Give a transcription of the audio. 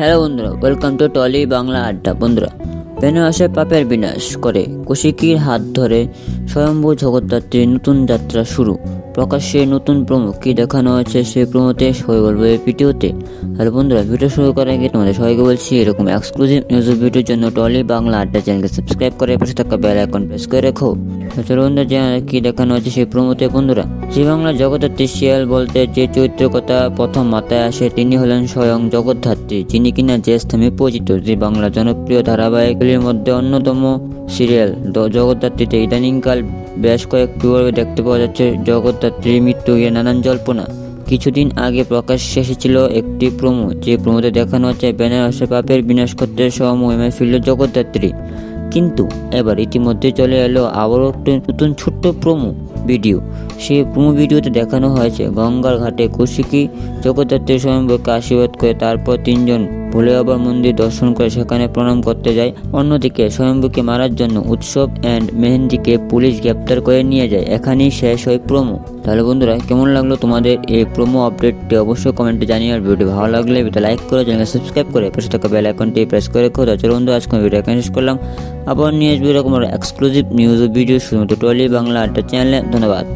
Hello বন্ধুরা welcome to trolley Bangla আড্ডা বন্ধুরা, বেনে আসে পাপের বিনাশ করে কৌশিকীর হাত ধরে স্বয়ম্ভু জগদ্ধাত্রীর নতুন যাত্রা শুরু। প্রকাশ্যে নতুন প্রমো কি দেখানো হয়েছে সেই প্রমোতে সবাই বলব এই ভিডিওতে। হ্যালো বন্ধুরা, ভিডিও শুরু করার আগে তোমাদের সবাইকে বলছি, এরকম এক্সক্লুসিভ নিউজ ভিডিওর জন্য টলি বাংলা আড্ডা চ্যানেলকে সাবস্ক্রাইব করে পাশে থাকা বেল আইকন প্রেস করে রেখো। তো চলো বন্ধুরা কি দেখানো হচ্ছে সেই প্রমোতে বন্ধুরা। জি বাংলা জগদ্ধাত্রী শিয়াল বলতে যে চরিত্রের কথা প্রথম মাথায় আসে, তিনি হলেন স্বয়ং জগদ্ধাত্রী, যিনি কিনা যে স্থানে পরিচিত। জি বাংলা জনপ্রিয় ধারাবাহিকগুলির মধ্যে অন্যতম সিরিয়াল জগদ্ধাত্রীতে ইদানিংকাল বেশ কয়েকটি পর্বে দেখতে পাওয়া যাচ্ছে জগদ্ধাত্রীর মৃত্যু গিয়ে নানান জল্পনা। কিছুদিন আগে প্রকাশ্যে এসেছিল একটি প্রমো, যে প্রমোতে দেখানো হচ্ছে বেনারসে পাপের বিনাশ করতে সহ মহিমায় ফিরল জগদ্ধাত্রী। কিন্তু এবার ইতিমধ্যে চলে এলো আবারও একটি নতুন ছোট্ট প্রোমো ভিডিও সেই প্রোমো ভিডিওতে দেখানো হয়েছে গঙ্গার ঘাটে কৌশিকী জগদ্ধাত্রী স্বয়ম্বরকে আশীর্বাদ করে তারপর তিনজন ভোলে বাবার মন্দির দর্শন করে সেখানে প্রণাম করতে যায়। অন্যদিকে স্বয়ম্বুকে মারার জন্য উৎসব অ্যান্ড মেহেন্দিকে পুলিশ গ্রেপ্তার করে নিয়ে যায়। এখানেই শেষ হয় প্রোমো তাহলে বন্ধুরা, কেমন লাগল তোমাদের এই প্রোমো আপডেটটি অবশ্যই কমেন্টে জানিয়ে আর ভিডিও ভালো লাগলে ভিডিও লাইক করে চ্যানেলকে সাবস্ক্রাইব করে পাশে থাকা বেল আইকনটি প্রেস করে রেখো। তাহলে বন্ধু আজকে আমি ভিডিও এখানে শেষ করলাম। আবার নিয়ে আসব এরকম এক্সক্লুসিভ নিউজ ও ভিডিও শুধুমাত্র টলি বাংলা আড্ডা চ্যানেলে ধন্যবাদ।